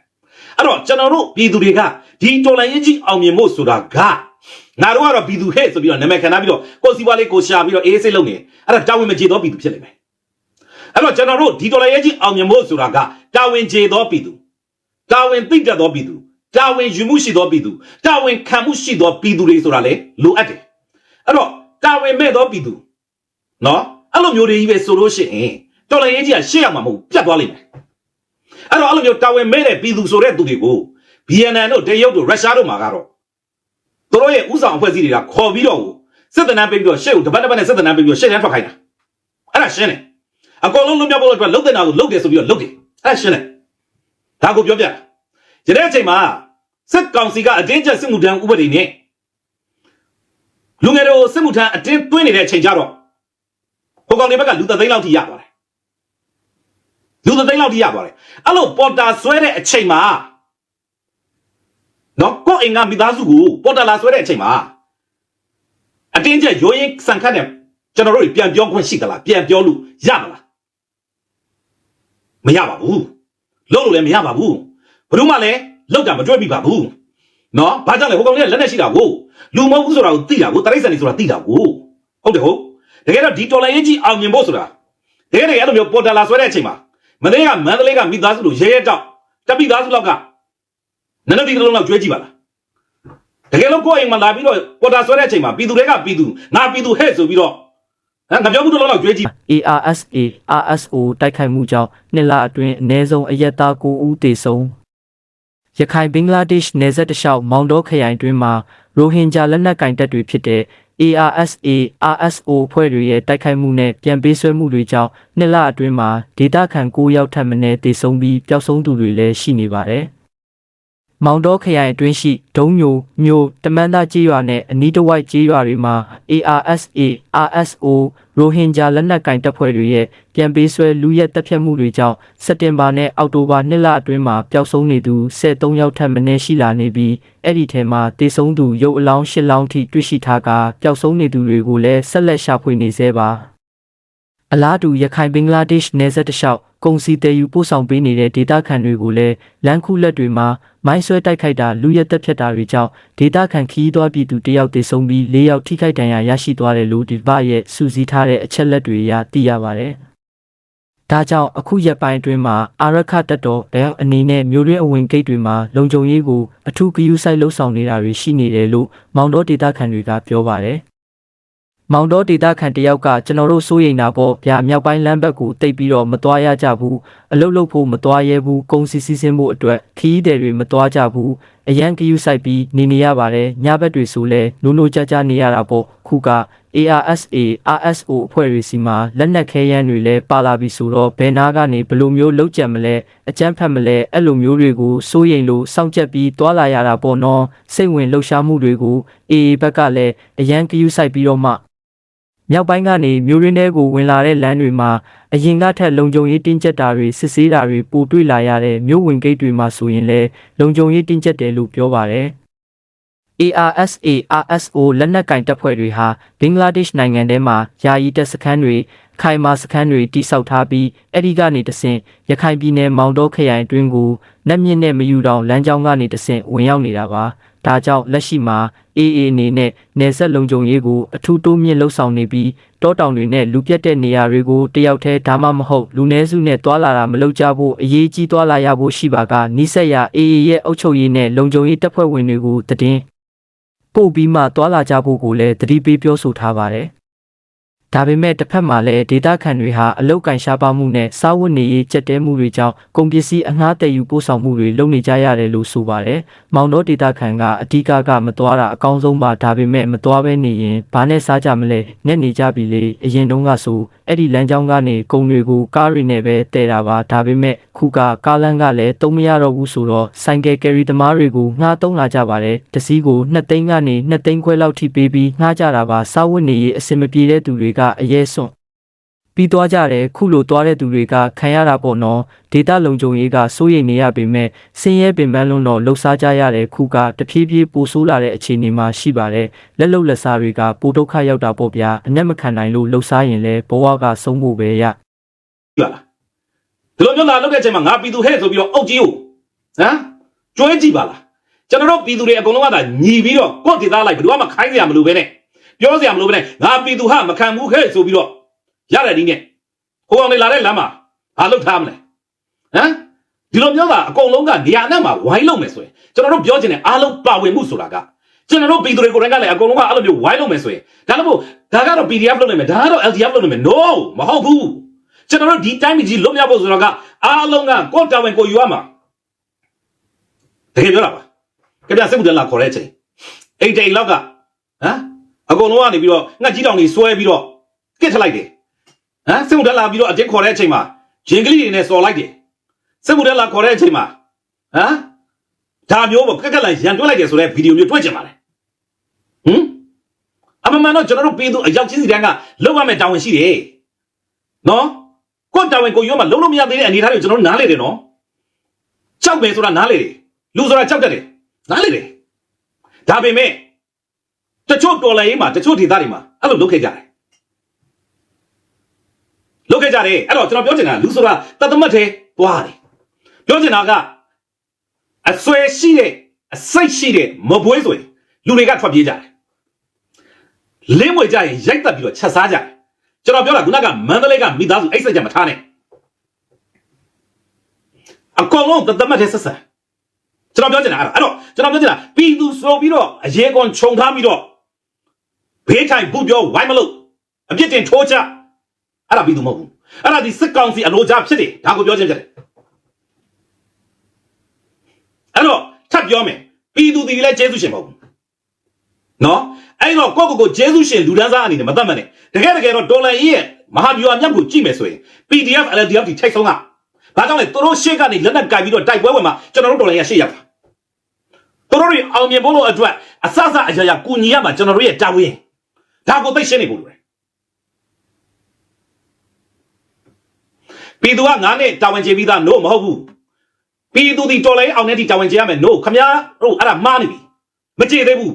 အဲ့တော့ကျွန်တော်တို့ပြည်သူတွေကဒီတော်လိုင်းရေးကြီးအောင်မြင်ဖို့ဆိုတာကငါတို့ကတော့ပြည်သူဟဲ့ဆိုပြီးတော့နာမည်ခံထားပြီးတော့ကိုယ်စီပွားလေးကိုရှာပြီးတော့အေးစိတ်လုပ်နေအဲ့ဒါတာဝန်မကျေသောပြည်သူဖြစ်နေမယ်အဲ့တော့ကျွန်တော်တို့ဒီတော်လိုင်းရေးကြီးအောင်မြင်ဖို့ဆိုတာကတာဝန်ကျေသောပြည်သူတာဝန်သိတတ်သောပြည်သူတာဝန်ယူမှုရှိသောပြည်သူတာဝန်ခံမှုရှိသောပြည်သူတွေဆိုတာလေလိုအပ်တယ်အဲ့တော့တာဝန်မဲ့သောပြည်သူ နော်အဲ့လိုမျိုးတွေကြီးပဲဆိုလို့ရှိရင်တော်လည်းရေးကြီးကရှေ့ရောက်မှာမဟုတ်ဘူးပြတ်သွားလိမ့်မယ်အဲ့တော့အဲ့လိုမျိုးတာဝန်မဲ့တဲ့ပြည်သူဆိုတဲ့သူတွေကို BNN တို့တရုတ်တို့ရုရှားတို့မှာကတော့သူတို့ရဲ့ဥဆောင်အဖွဲ့အစည်းတွေကခေါ်ပြီးတော့စစ်တနန်းပေးပြီးတော့ရှေ့ကိုတပတ်တပတ်နဲ့စစ်တနန်းပေးပြီးတော့ရှေ့တန်းထွက်ခိုင်းတာအဲ့ဒါရှင်းတယ်အကောင်လုံးလွတ်မြောက်ဖို့အတွက်လုတ်တဲ့နာကိုလုတ်တယ်ဆိုပြီးတော့လုတ်တယ်အဲ့ဒါရှင်းတယ်ဒါကိုပြောပြတာယနေ့အချိန်မှာစစ်ကောင်စီကအတင်းကျပ်စစ်မှုထမ်းဥပဒေနဲ့လူငယ်တို့စစ်မှုထမ်းအတင်းတွင်းနေတဲ့အချိန်ကြတော့ ဟိုကောင်တွေဘက်ကလူသက်သိန်းလောက်ထိရသွားတယ်လူသက်သိန်းလောက်ထိရသွားတယ်အဲ့လိုပေါ်တာဆွဲတဲ့အချိန်မှာနော်ကိုယ့်အိမ်ကမိသားစုကိုပေါ်တာလာဆွဲတဲ့အချိန်မှာအတင်းကျပ်ရိုးရင်စံခတ်တဲ့ကျွန်တော်တို့တွေပြန်ပြောခွင့်ရှိသလားပြန်ပြောလို့ရမလားမရပါဘူးလုံးလို့လည်းမရပါဘူးဘယ်သူမှလည်းလောက်တာမတွေ့မိပါဘူးနော်ဘာကြောင့်လဲဟိုကောင်လေးကလက်နဲ့ရှိတာကိုလူမဟုတ်ဘူးဆိုတာကိုသိတာကိုတရိတ်ဆန်နေဆိုတာသိတာကိုဟုတ်တယ်ဟုတ် တကယ်တော့ဒီတော်လိုင်းရေးကြီးအောင်မြင်ဖို့ဆိုတာတကယ်တကယ်အဲ့လိုမျိုးပေါ်တာလာဆွဲတဲ့အချိန်မှာမနေ့ကမန္တလေးကမိသားစုလိုရဲရဲတောက်တပိသားစုလောက်ကနနဒီတစ်လုံးလောက်ကျွဲကြည့်ပါလားတကယ်လို့ကိုယ့်အိမ်မှာလာပြီးတော့ပေါ်တာဆွဲတဲ့အချိန်မှာပြည်သူတွေကပြည်သူငါပြည်သူဟဲ့ဆိုပြီးတော့ဟမ်ငါပြောမှုတော့လောက်ကြွေးကြည့် ARSA RSO တိုက်ခိုက်မှုကြောင့်နှစ်လအတွင်းအနည်းဆုံးအရက်သား9ဦးသေဆုံးရခိုင်ဘင်္ဂလားဒေ့ရှ်နယ်စပ်တစ်လျှောက်မောင်တောခရိုင်တွင်မှရိုဟင်ဂျာလက်နက်ကင်တပ်တွေဖြစ်တဲ့ ARSA RSO ဖွဲ့တွေရဲ့တိုက်ခိုက်မှုနဲ့ပြန်ပေးဆွဲမှုတွေကြောင့်နှစ်လအတွင်းမှာဒေသခံ9ယောက်ထပ်မံသေဆုံးပြီးပျောက်ဆုံးသူတွေလည်းရှိနေပါတယ်။ မောင်တောခရိုင်အတွင်းရှိဒုံညိုမြို့တမန်သားကြေးရွာနဲ့အနီးတစ်ဝိုက်ကြေးရွာတွေမှာ ARSA RSO ရိုဟင်ဂျာလက်နက်ကင်တပ်ဖွဲ့တွေရဲ့ပြန်ပေးဆွဲလူရက်တပ်ဖြတ်မှုတွေကြောင့်စက်တင်ဘာနဲ့အောက်တိုဘာနှစ်လအတွင်းမှာပျောက်ဆုံးနေသူ73ယောက်ထပ်မံရှိလာနေပြီးအဲ့ဒီထဲမှာတေဆုံးသူရုပ်အလောင်း၈လောင်းထိတွေ့ရှိထားကပျောက်ဆုံးနေသူတွေကိုလည်းဆက်လက်ရှာဖွေနေသေးပါအလားတူရခိုင်ဘင်္ဂလားဒေ့ရှ်နယ်စပ်တစ်လျှောက် ကုန်စည်တည်ယူပို့ဆောင်ပေးနေတဲ့ဒေသခံတွေကိုလည်းလမ်းခုလက်တွေမှာမိုင်းဆွဲတိုက်ခိုက်တာလူရက်တပ်ဖြတ်တာတွေကြောင့်ဒေသခံခီးသွွားပြည်သူတယောက်တေဆုံးပြီး၄ယောက်ထိခိုက်ဒဏ်ရာရရှိသွားတယ်လို့ဒီဘရဲ့စူးစီးထားတဲ့အချက်လက်တွေအရသိရပါတယ်။ဒါကြောင့်အခုရက်ပိုင်းအတွင်းမှာအာရခတက်တော်တဲ့အနေနဲ့မျိုးရင်းအဝင်ဂိတ်တွေမှာလုံခြုံရေးကိုအထူးဂရုစိုက်လှုပ်ဆောင်နေတာတွေရှိနေတယ်လို့မောင်တော်ဒေသခံတွေကပြောပါတယ်။ မောင်တော်ဒေတာခန်တယောက်ကကျွန်တော်တို့စိုးရိမ်တာပေါ့ဗျာမြောက်ပိုင်းလမ်းဘက်ကိုတိတ်ပြီးတော့မသွားရကြဘူးအလုတ်လုတ်ဖို့မသွားရဲဘူးကုန်းစီစီစင်းဖို့အတွက်ခီးတယ်တွေမသွားကြဘူးအရန်ကယူဆိုင်ပြီးနေနေရပါတယ်ညဘက်တွေဆိုလဲနိုးနိုးကြကြနေရတာပေါ့ခုက ARSA RSO အဖွဲ့တွေစီမှာလက်နက်ခဲယမ်းတွေလည်းပါလာပြီဆိုတော့ဘယ်နာကနေဘယ်လိုမျိုးလောက်ကြံမလဲအကြမ်းဖက်မလဲအဲ့လိုမျိုးတွေကိုစိုးရိမ်လို့စောင့်ကြက်ပြီးတွာလာရတာပေါ့နော်စိတ်ဝင်လှုပ်ရှားမှုတွေကို AA ဘက်ကလည်းအရန်ကယူဆိုင်ပြီးတော့မှ မြောက်ပိုင်းကနေမြို့ရင်းထဲကိုဝင်လာတဲ့လမ်းတွေမှာအရင်ကထက်လုံခြုံရေးတင်းကျပ်တာတွေစစ်ဆေးတာတွေပိုတွေ့လာရတဲ့မြို့ဝင်ဂိတ်တွေမှာဆိုရင်လည်းလုံခြုံရေးတင်းကျပ်တယ်လို့ပြောပါတယ်။ ARSA RSO လက်နက်ကင်တပ်ဖွဲ့တွေဟာဘင်္ဂလားဒေ့ရှ်နိုင်ငံထဲမှာယာယီတပ်စခန်းတွေခိုင်မာစခန်းတွေတိစောက်ထားပြီးအဲ့ဒီကနေတဆင့်ရခိုင်ပြည်နယ်မောင်တောခရိုင်အတွင်းကိုနက်မြင့်နဲ့မယူတောင်လမ်းကြောင်းကနေတဆင့်ဝင်ရောက်နေတာပါဒါကြောင့်လက်ရှိမှာ AA အနေနဲ့နယ်စပ်လုံခြုံရေးကိုအထူးတိုးမြင့်လှုပ်ဆောင်နေပြီးတောတောင်တွေနဲ့လူပြတ်တဲ့နေရာတွေကိုတယောက်တည်းဒါမှမဟုတ်လူနည်းစုနဲ့တွာလာတာမလုပ်ကြဖို့အရေးကြီးတွာလာရဖို့ရှိပါကနိဆက်ရ AA ရဲ့အုပ်ချုပ်ရေးနဲ့လုံခြုံရေးတပ်ဖွဲ့ဝင်တွေကိုတည်င်းပို့ပြီးမှတွာလာကြဖို့ကိုလည်းတတိပေးပြောဆိုထားပါတယ် ဒါပေမဲ့တစ်ဖက်မှာလည်းဒေတာခန်တွေဟာအလုတ်ကန်ရှားပါမှုနဲ့စားဝတ်နေရေးကြက်တဲမှုတွေကြောင့်ကုန်ပစ္စည်းအငှားတည်ယူပို့ဆောင်မှုတွေလုပ်နေကြရတယ်လို့ဆိုပါတယ်။မောင်တော်ဒေတာခန်ကအဓိကကမသွားတာအကောင်းဆုံးပါဒါပေမဲ့မသွားဘဲနေရင်ဘာနဲ့စားကြမလဲ။ညက်နေကြပြီလေအရင်တုန်းကဆိုအဲ့ဒီလမ်းကြောင်းကနေကုန်တွေကိုကားတွေနဲ့ပဲတည်တာပါဒါပေမဲ့ခုကကားလမ်းကလည်းတုံးမရတော့ဘူးဆိုတော့ဆိုင်ကယ်ကယ်ရီသမားတွေကိုငှားသုံးလာကြပါတယ်။တစည်းကို2သိန်းကနေ2သိန်းခွဲလောက်ထိပေးပြီးငှားကြတာပါစားဝတ်နေရေးအဆင်မပြေတဲ့သူတွေကအရဲစွန့်ပြီးသွားကြတယ်ခုလိုသွားတဲ့သူတွေကခံရတာပေါ့နော်ဒေတာလုံခြုံရေးကစိုးရိမ်နေရပေမဲ့ဆင်းရဲပင်ပန်းလွန်းတော့လှုပ်ရှားကြရတဲ့ခုကတဖြည်းဖြည်းပိုဆိုးလာတဲ့အခြေအနေမှာရှိပါတယ်လက်လုံလက်စားတွေကပိုဒုက္ခရောက်တာပေါ့ဗျာအနက်မခံနိုင်လို့လှုပ်ရှားရင်လည်းဘဝကဆုံးဖို့ပဲရပါလားဒီလိုမျိုးလာလုပ်တဲ့အချိန်မှာငါပြည်သူဟဲ့ဆိုပြီးတော့အုတ်ကြီးကိုဟမ်ကြွေးကြည့်ပါလားကျွန်တော်တို့ပြည်သူတွေအကုန်လုံးကသာညီပြီးတော့ကိုယ့်ဒေသလိုက်ဘယ်သူမှခိုင်းစရာမလိုပဲနဲ့ ပြောစရာမလိုပဲနဲ့ငါပြည်သူဟာမခံဘူးဟဲ့ဆိုပြီးတော့ရတဲ့ဒီနဲ့ဟိုအောင်နေလာတဲ့လမ်းမှာဘာလုပ်ထားမလဲဟမ်ဒီလိုမျိုးကအကုန်လုံးကနေရာအနှံ့မှာဝိုင်းလုံးမယ်ဆိုရင်ကျွန်တော်တို့ပြောချင်တဲ့အားလုံးပါဝင်မှုဆိုတာကကျွန်တော်တို့ပြည်သူတွေကိုယ်တိုင်ကလည်းအကုန်လုံးကအဲ့လိုမျိုးဝိုင်းလုံးမယ်ဆိုရင်ဒါလည်းမို့ဒါကတော့ PDF လုပ်နေမယ်ဒါကတော့ LDF လုပ်နေမယ် no မဟုတ်ဘူးကျွန်တော်တို့ဒီတိုင်းကြီးလွတ်မြောက်ဖို့ဆိုတော့ကအားလုံးကကိုယ်တာဝန်ကိုယူရမှာတကယ်ပြောတာပါကြပြစစ်မှုတန်းလာခေါ်တဲ့အချိန်အိတ်တိန်လောက်ကဟမ် အကုန်လုံးကနေပြီးတော့ငှက်ကြီးတောင်ကြီးဆွဲပြီးတော့ကစ်ထလိုက်တယ်ဟမ်စစ်မှုတန်းလာပြီးတော့အတင်းခေါ်တဲ့အချိန်မှာရင်ကလေးတွေနဲ့စော်လိုက်တယ်စစ်မှုတန်းလာခေါ်တဲ့အချိန်မှာဟမ်ဒါမျိုးပေါ့ကက်ကက်လန်ရန်တွဲလိုက်တယ်ဆိုတဲ့ဗီဒီယိုမျိုးတွေ့ကြပါလေဟမ်အမှန်မှန်တော့ကျွန်တော်တို့ပြည်သူအရောက်ချင်းစီတန်းကလောက်ရမယ့်တာဝန်ရှိတယ်နော်ကိုယ်တာဝန်ကိုရောမှလုံးလုံးမရသေးတဲ့အနေအထားတွေကျွန်တော်တို့နားလေတယ်နော်ကြောက်မယ်ဆိုတာနားလေတယ်လူဆိုတာကြောက်တတ်တယ်နားလေတယ်ဒါပေမဲ့ တချို့တော်လိုင်းရေးမှာတချို့ဒေသတွေမှာအဲ့လိုလုပ်ခဲ့ကြတယ်လုပ်ခဲ့ကြတယ်အဲ့တော့ကျွန်တော်ပြောချင်တာလူဆိုတာတတ်သမတ်သေးသွားတယ်ပြောချင်တာကအဆွဲရှိတဲ့အစိတ်ရှိတဲ့မပွေးဆိုရင်လူတွေကထွက်ပြေးကြတယ်လင်းဝေကြရင်ရိုက်တက်ပြီးတော့ချက်စားကြတယ်ကျွန်တော်ပြောတာခုနကမန္တလေးကမိသားစုအိတ်ဆက်ကြမထားနဲ့အကောင်လုံးတသမတ်တဲ့ဆက်ဆံကျွန်တော်ပြောချင်တာအဲ့ဒါအဲ့တော့ကျွန်တော်ပြောချင်တာပြည်သူဆိုပြီးတော့အရေးကွန်ခြုံထားပြီးတော့ ဘေးထိုင်ဘူးပြောဝိုင်းမလို့အပြစ်တင်ထိုးချအဲ့ဒါပြည်သူမဟုတ်ဘူးအဲ့ဒါဒီစစ်ကောင်စီအလို့ကြားဖြစ်တယ်ဒါကိုပြောချင်တယ်အဲ့တော့ထပ်ပြောမယ်ပြည်သူတွေလည်းကျေးဇူးရှင်မဟုတ်ဘူးနော်အဲ့တော့ကိုကိုကိုကျေးဇူးရှင်လူဒန်းစားအနေနဲ့မတတ်မှတ်နဲ့တကယ်တကယ်တော့ဒေါ်လာကြီးရဲ့မဟာဗျူဟာမြောက်ကိုကြည့်မယ်ဆိုရင် PDF LDF ဒီထိတ်ဆုံးကဘာကြောင့်လဲသူတို့ရှေ့ကနေလက်နက်ကင်ပြီးတော့တိုက်ပွဲဝင်မှာကျွန်တော်တို့ဒေါ်လာကြီးရှေ့ရောက်တာသူတို့တွေအောင်မြင်ဖို့လို့အတွက်အဆအဆအရာရာကူညီရမှာကျွန်တော်တို့ရဲ့တာဝန် ဒါကိုသိရှင်းနေဖို့လိုတယ်ပြည်သူကငါးနဲ့တာဝန်ကျေပြီးသား no မဟုတ်ဘူးပြည်သူဒီတော်လိုင်းအောင်နဲ့ဒီတာဝန်ကျေရမယ် no ခမရတို့အဲ့ဒါမှားနေပြီမကျေသေးဘူး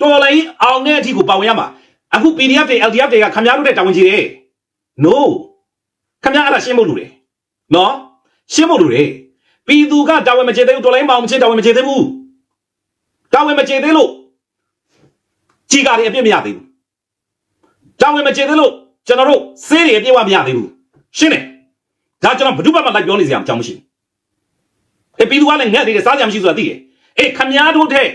တော်လိုင်းအောင်နဲ့အထိကိုပါဝင်ရမှာအခု PDF တွေ LDF တွေကခမရတို့တဲ့တာဝန်ကျေတယ် no ခမရအဲ့ဒါရှင်းဖို့လိုတယ်နော်ရှင်းဖို့လိုတယ်ပြည်သူကတာဝန်မကျေသေးဘူးတော်လိုင်းမအောင်မချင်းတာဝန်မကျေသေးဘူးတာဝန်မကျေသေးလို့ကြီးကားတွေအပြစ်မရသေးဘူး တာဝန်မကျေသေးလို့ကျွန်တော်တို့စေးတွေအပြစ်ဝမရသေးဘူးရှင်းတယ်ဒါကျွန်တော်ဘယ်သူမှမလိုက်ပြောနေစရာအကြောင်းမရှိဘူးအေးပြည်သူကလည်းငှက်နေတယ်စားကြမရှိဆိုတာသိတယ်အေးခမရတို့တဲ့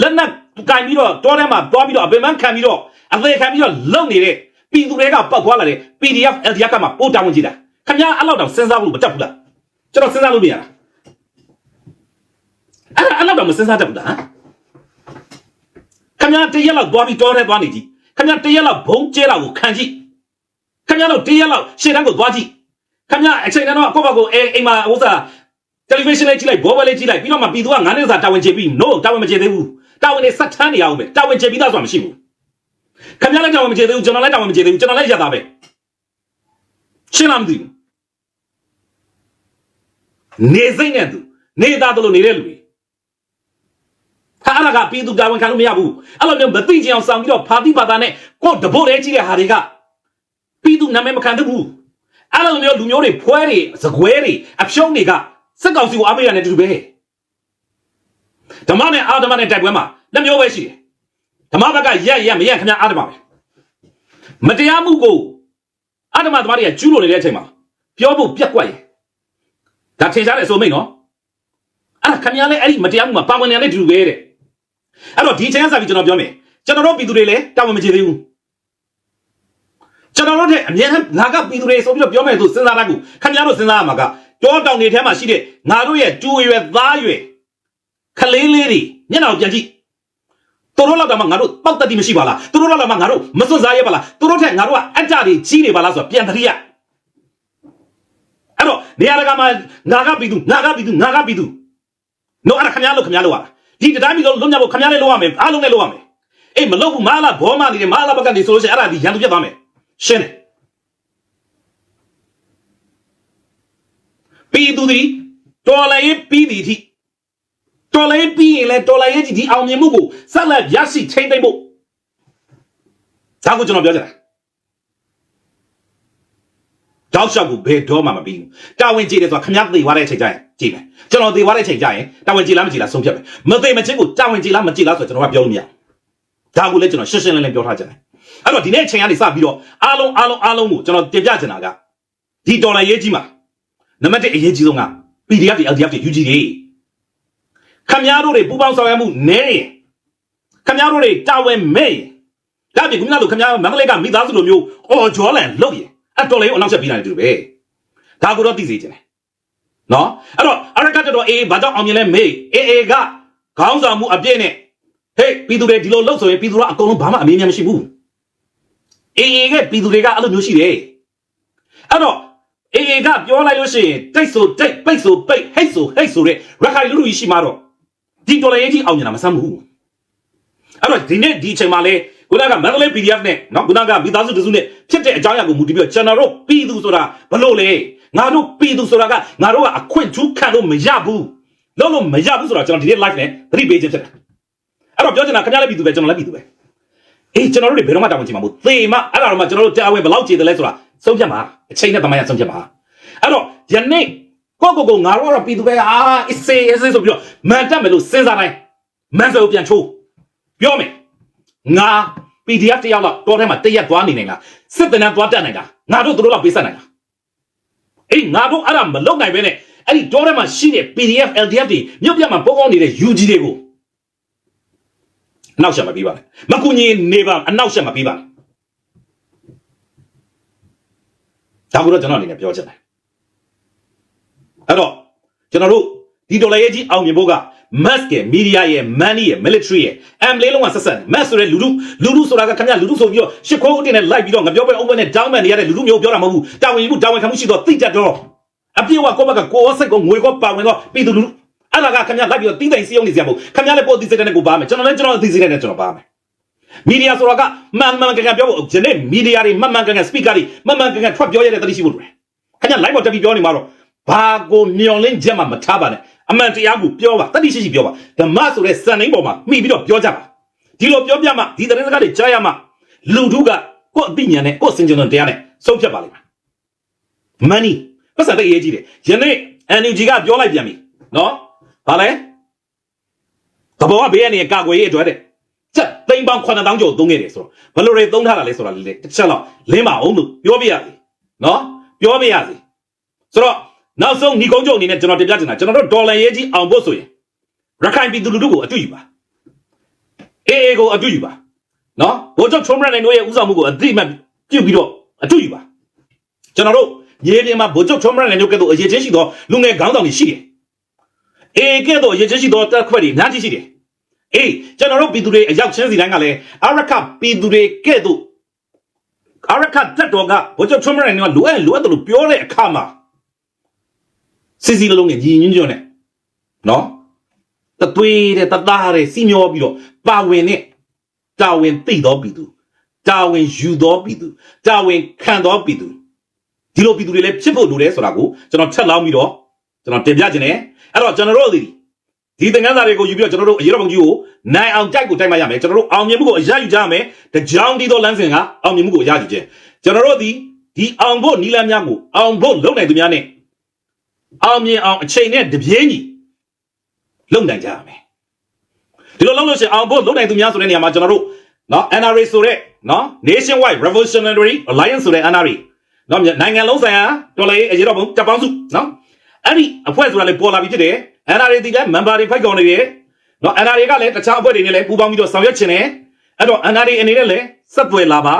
လက်နက်ကင်ပြီးတော့တောထဲမှာတွားပြီးတော့အပင်ပန်းခံပြီးတော့အသေးခံပြီးတော့လုံနေတဲ့ပြည်သူတွေကပောက်သွားလာတဲ့ PDF LDF ကမှပို့တောင်းဝင်ကြည့်တာခမရအဲ့လောက်တော့စဉ်းစားဖို့မတက်ဘူးလားကျွန်တော်စဉ်းစားလို့မရတာအဲ့ဒါအဲ့လောက်တော့မစဉ်းစားတတ်ဘူးလားဟမ်ခမရတရက်လောက်သွားပြီးတောထဲသွားနေကြည့် ခမရတရက်လောက်ဘုံကျဲတာကိုခံကြည့်ခမရတို့တရက်လောက်ရှေ့တန်းကိုသွားကြည့်ခမရအချိန်တန်းတော့ကိုယ့်ဘက်ကိုအဲအိမ်မှာဥစ္စာတယ်လီဗီရှင်းလေးကြည့်လိုက်ဘောဘလေးကြည့်လိုက်ပြီးတော့မှပြည်သူက9နှစ်စာတာဝန်ချေပြီး no တာဝန်မချေသေးဘူးတာဝန်နဲ့ဆက်ထမ်းနေရအောင်ပဲတာဝန်ချေပြီးသားဆိုတာမရှိဘူးခင်ဗျားလည်းတာဝန်မချေသေးဘူးကျွန်တော်လည်းတာဝန်မချေသေးဘူးကျွန်တော်လည်းရတာပဲရှင်းလားမသိဘူးနေစိမ့်နဲ့သူနေသားတို့လိုနေတဲ့လူတွေဟာအဲ့ ဒါကပြည်သူတာဝန်ခံလို့မရဘူးအဲ့လိုမျိုးမသိချင်အောင်ဆောင်ပြီးတော့ဖာတိပါတာနဲ့ကိုယ်တဘို့လေးကြီးတဲ့ဟာတွေကပြည်သူနာမည်မခံတတ်ဘူးအဲ့လိုမျိုးလူမျိုးတွေဖွဲတွေစကွဲတွေအဖြုံးတွေကစက်ကောင်စီကိုအားပေးရတယ်တူတူပဲဓမ္မနဲ့အာဓမ္မနဲ့တိုက်ပွဲမှာနှစ်မျိုးပဲရှိတယ်ဓမ္မဘက်ကရက်ရက်မရက်ခင်ဗျာအာဓမ္မပဲမတရားမှုကိုအာဓမ္မသမားတွေကကျူးလွန်နေတဲ့အချိန်မှာပြောဖို့ပြက်ကွက်ရင်ဒါထင်ရှားတဲ့အစိုးမိတ်နော်အဲ့ဒါခင်ဗျားလည်းအဲ့ဒီမတရားမှုမှာပါဝင်နေတဲ့အတူတူပဲတဲ့ အဲ့တော့ဒီချိန်ကစပြီးကျွန်တော်ပြောမယ်ကျွန်တော်တို့ပြည်သူတွေလည်းတာဝန်မကျေသေးဘူးကျွန်တော်တို့တဲ့အမြဲတမ်းငါကပြည်သူတွေဆိုပြီးတော့ပြောမယ်ဆိုစဉ်းစားတတ်ကူခင်ဗျားတို့စဉ်းစားရမှာကတောတောင်တွေထဲမှာရှိတဲ့ငါတို့ရဲ့ကျူရွယ်သားရွယ်ခလေးလေးတွေမျက်နှာကိုပြန်ကြည့်သူတို့လောက်တော့မှငါတို့ပောက်တက်တိမရှိပါလားသူတို့လောက်တော့မှငါတို့မစွန့်စားရပါလားသူတို့ထက်ငါတို့ကအကြတွေကြီးနေပါလားဆိုတော့ပြန်သတိရအဲ့တော့နေရာတကာမှာငါကပြည်သူငါကပြည်သူငါကပြည်သူနော်အဲ့ဒါခင်ဗျားလို့ခင်ဗျားလို့ရတာ ဒီတတိုင်းမီလုံးလွတ်မြောက်ဖို့ခင်ဗျားလည်းလုပ်ရမယ်အားလုံးလည်းလုပ်ရမယ်အေးမလုပ်ဘူးမလာဘောမနေတယ်မလာဘက်ကနေဆိုလို့ရှိရင်အဲ့ဒါဒီရန်သူပြတ်သွားမယ်ရှင်းတယ်ပြည်သူဒီတော်လည်းပြီးသည်အထိတော်လည်းပြီးရင်လည်းတော်လည်းရဲ့ဒီအောင်မြင်မှုကိုဆက်လက်ရရှိချိန်သိမ့်ဖို့ဒါကိုကျွန်တော်ပြောချင်တာ တောက်လျှောက်ကိုဘယ်တော့မှမပြီးဘူးတာဝန်ကြီးတယ်ဆိုတာခမည်းသေသွားတဲ့အချိန်ကျရင်ကြည့်မယ်ကျွန်တော်သေသွားတဲ့အချိန်ကျရင်တာဝန်ကြီးလားမကြီးလားဆုံးဖြတ်မယ်မသေမချင်းကိုတာဝန်ကြီးလားမကြီးလားဆိုတော့ကျွန်တော်ကပြောလို့မရဘူးဒါကိုလည်းကျွန်တော်ရှင်းရှင်းလင်းလင်းပြောထားကြတယ်အဲ့တော့ဒီနေ့အချိန်ကနေစပြီးတော့အားလုံးအားလုံးအားလုံးကိုကျွန်တော်တင်ပြချင်တာကဒီဒေါ်လာရေးကြီးမှာနံပါတ်1အရေးကြီးဆုံးက PDF တွေ LDF တွေ UG တွေခမည်းတော်တွေပူပေါင်းဆောင်ရွက်မှုနဲရင်ခမည်းတော်တွေတာဝန်မဲ့ရင်ဒါပြင်ခုနကလိုခမည်းမန္တလေးကမိသားစုလိုမျိုးအော်ဂျောလန်လုပ်ရင် အဲ့တော်လေးကိုအနောက်ဆက်ပြီးနိုင်တယ်တူပဲဒါကိုတော့သိစေချင်တယ်နော်အဲ့တော့အရကတ်တော်အေးဘာကြောင့်အောင်မြင်လဲမေးအေးအေးကခေါင်းဆောင်မှုအပြည့်နဲ့ဟေးပြည်သူတွေဒီလိုလုပ်ဆိုရင်ပြည်သူကအကုန်လုံးဘာမှအမေးများမရှိဘူးအေးအေးကပြည်သူတွေကအဲ့လိုမျိုးရှိတယ်အဲ့တော့အေးအေးကပြောလိုက်လို့ရှိရင်တိတ်ဆိုတိတ်ပိတ်ဆိုပိတ်ဟိတ်ဆိုဟိတ်ဆိုတဲ့ရခိုင်လူလူကြီးရှိမှတော့ဒီဒေါ်လာရေးကြီးအောင်မြင်တာမဆမ်းဘူးအဲ့တော့ဒီနေ့ဒီအချိန်မှာလေ ခုနကမန္တလေး PDF နဲ့နော်ခုနကမိသားစုတစုနဲ့ဖြစ်တဲ့အကြောင်းအရာကိုမူတည်ပြီးတော့ကျွန်တော်တို့ပြည်သူဆိုတာဘလို့လဲငါတို့ပြည်သူဆိုတာကငါတို့ကအခွင့်ထူးခံလို့မရဘူးလုံးလို့မရဘူးဆိုတော့ကျွန်တော်ဒီနေ့ live နဲ့သတိပေးခြင်းဖြစ်တယ်အဲ့တော့ပြောချင်တာခင်ဗျားလည်းပြည်သူပဲကျွန်တော်လည်းပြည်သူပဲအေးကျွန်တော်တို့တွေဘယ်တော့မှတာဝန်ချင်မှာမဟုတ်သေမအဲ့ဒါတော့မှကျွန်တော်တို့တာဝန်ဘယ်လောက်ကျေတယ်လဲဆိုတာဆုံးဖြတ်မှာအချိန်နဲ့တမန်ရဆုံးဖြတ်မှာအဲ့တော့ယနေ့ကိုကိုကိုငါတို့ကတော့ပြည်သူပဲအာအစ်စေးအစ်စေးဆိုပြီးတော့မန်တက်မယ်လို့စဉ်းစားတိုင်းမန်စကိုပြန်ချိုးပြောမယ် ငါ PDF တယောက်လောက်တောထဲမှာတရက်သွားနေနိုင်လားစစ်တနန်းသွားတက်နိုင်တာငါတို့တို့လောက်ပေးဆက်နိုင်လားအေးငါတို့အဲ့ဒါမလုပ်နိုင်ပဲနဲ့အဲ့ဒီတောထဲမှာရှိတဲ့ PDF LDF တွေမြို့ပြမှာပုံကောင်းနေတဲ့ UG တွေကိုအနောက်ရှက်မပေးပါနဲ့မကူညီနေပါအနောက်ရှက်မပေးပါနဲ့ဒါကိုတော့ကျွန်တော်အနေနဲ့ပြောချင်တယ်အဲ့တော့ကျွန်တော်တို့ ဒီဒေါ်လာရေးကြီးအောင်မြင်ဖို့က mass ရဲ့ media ရဲ့ money ရဲ့ military ရဲ့ am လေးလုံးကဆက်ဆက် mass ဆိုတဲ့လူလူလူလူဆိုတာကခင်ဗျလူလူဆိုပြီးတော့ရှစ်ခိုးအတင်းနဲ့လိုက်ပြီးတော့ငပြောပဲ open နဲ့ down man တွေရတဲ့လူလူမျိုးပြောတာမဟုတ်ဘူးတာဝန်ယူမှုတာဝန်ခံမှုရှိတော့သိတတ်တော့အပြည့်ဝကိုယ့်ဘက်ကကိုယ်စိတ်ကိုငွေကိုပါဝင်တော့ပြည်သူလူလူအဲ့ဒါကခင်ဗျလိုက်ပြီးတော့တင်းတိုင်စီအောင်နေစရာမဟုတ်ခင်ဗျလည်းပို့သိစိတ်တဲ့နဲ့ကိုပါမယ်ကျွန်တော်လည်းကျွန်တော်သိစိတ်တဲ့နဲ့ကျွန်တော်ပါမယ်မီဒီယာဆိုတာကမှန်မှန်ကန်ကန်ပြောဖို့ဒီနေ့မီဒီယာတွေမှန်မှန်ကန်ကန်စပီကာတွေမှန်မှန်ကန်ကန်ထွက်ပြောရတဲ့တတိရှိဖို့လိုတယ်ခင်ဗျ live ပေါ်တက်ပြီးပြောနေမှာတော့ဘာကိုမျောလင်းချက်မှမထားပါနဲ့ အမှန်တရားကိုပြောပါတတိရှိရှိပြောပါဓမ္မဆိုတဲ့စံနှိန်းပေါ်မှာမိပြီးတော့ပြောကြပါဒီလိုပြောပြမှဒီသတင်းစကားတွေကြားရမှလူထုကကိုယ့်အသိဉာဏ်နဲ့ကိုယ့်စင်ကြယ်တရားနဲ့ဆုံးဖြတ်ပါလိမ့်မယ် money ပတ်စံသိအရေးကြီးတယ်ယနေ့ NUG ကပြောလိုက်ပြန်ပြီနော်ဘာလဲသဘောကဘေးကနေကာကွယ်ရေးအတွက်တဲ့ချက်သိန်းပေါင်း9000ကျော်သုံးခဲ့တယ်ဆိုတော့ဘယ်လိုတွေသုံးထားတာလဲဆိုတာလေတစ်ချက်တော့လင်းပါအောင်လို့ပြောပြရစီနော်ပြောပြရစီဆိုတော့ နောက်ဆုံးညီကုန်းချုပ်အနေနဲ့ကျွန်တော်တင်ပြချင်တာကျွန်တော်တို့ဒေါ်လာရေးကြီးအောင်ဖို့ဆိုရင်ရခိုင်ပြည်သူလူထုကိုအတူယူပါအေးအေးကိုအတူယူပါနော်ဘိုးချုပ်ချုံမရနိုင်တို့ရဲ့ဥဆောင်မှုကိုအတိအမှတ်ပြုတ်ပြီးတော့အတူယူပါကျွန်တော်တို့ရေပြင်မှာဘိုးချုပ်ချုံမရနိုင်တို့ကဲ့သို့အရေးချင်းရှိသောလူငယ်ခေါင်းဆောင်တွေရှိတယ်အေးကဲ့သို့အရေးချင်းရှိသောတက်ခွက်တွေအများကြီးရှိတယ်အေးကျွန်တော်တို့ပြည်သူတွေအရောက်ချင်းစီတိုင်းကလည်းအရခပြည်သူတွေကဲ့သို့အရခတက်တော်ကဘိုးချုပ်ချုံမရနိုင်ကလိုအပ်လိုအပ်တယ်လို့ပြောတဲ့အခါမှာ စီစီလုံးလုံးနဲ့ညီညွတ်ညွတ်နဲ့နော်တသွေးတဲ့တသားတဲ့စီမျောပြီးတော့ပါဝင်နဲ့တာဝန်သိတော်ပြည်သူတာဝန်ယူတော်ပြည်သူတာဝန်ခံတော်ပြည်သူဒီလိုပြည်သူတွေလည်းဖြစ်ဖို့လိုတယ်ဆိုတာကိုကျွန်တော်ထက်လောင်းပြီးတော့ကျွန်တော်တင်ပြခြင်းနဲ့အဲ့တော့ကျွန်တော်တို့ဒီဒီသင်္ကန်းစာတွေကိုယူပြီးတော့ကျွန်တော်တို့အရေးတော်ပုံကြီးကိုနိုင်အောင်ကြိုက်ကိုတိုက်မှရမယ်ကျွန်တော်တို့အောင်မြင်မှုကိုအရယူကြရမယ်တကြောင်ဒီတော့လမ်းစဉ်ကအောင်မြင်မှုကိုအရယူခြင်းကျွန်တော်တို့ဒီဒီအောင်ဖို့နီလန်းများကိုအောင်ဖို့လုံနိုင်သူများနဲ့ အောင်မြင်အောင်အချိန်နဲ့တပြေးညီလုံနိုင်ကြရမယ်ဒီလိုလုပ်လို့ရှိရင်အောင်ဖို့လုံနိုင်သူများဆိုတဲ့နေရာမှာကျွန်တော်တို့နော် NRA ဆိုတဲ့နော် Nationwide Revolutionary Alliance ဆိုတဲ့ NRA နော်နိုင်ငံလုံးဆိုင်ရာတော်လှန်ရေးအရေးတော်ပုံတပ်ပေါင်းစုနော်အဲ့ဒီအဖွဲ့ဆိုတာလည်းပေါ်လာပြီဖြစ်တယ် NRA ဒီလည်း member တွေဖိုက်ကောင်နေတယ်နော် NRA ကလည်းတခြားအဖွဲ့တွေနဲ့လည်းပူးပေါင်းပြီးတော့ဆောင်ရွက်ခြင်းတယ်အဲ့တော့ NRA အနေနဲ့လည်းဆက်သွယ်လာပါ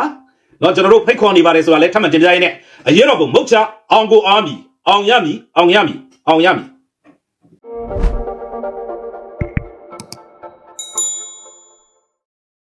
နော်ကျွန်တော်တို့ဖိတ်ခေါ်နေပါတယ်ဆိုတာလည်းထပ်မံတင်ပြရင်းနဲ့အရေးတော်ပုံမဟုတ်ချအောင်ကိုအောင်မီ အောင်ရမီအောင်ရမီအောင်ရမီ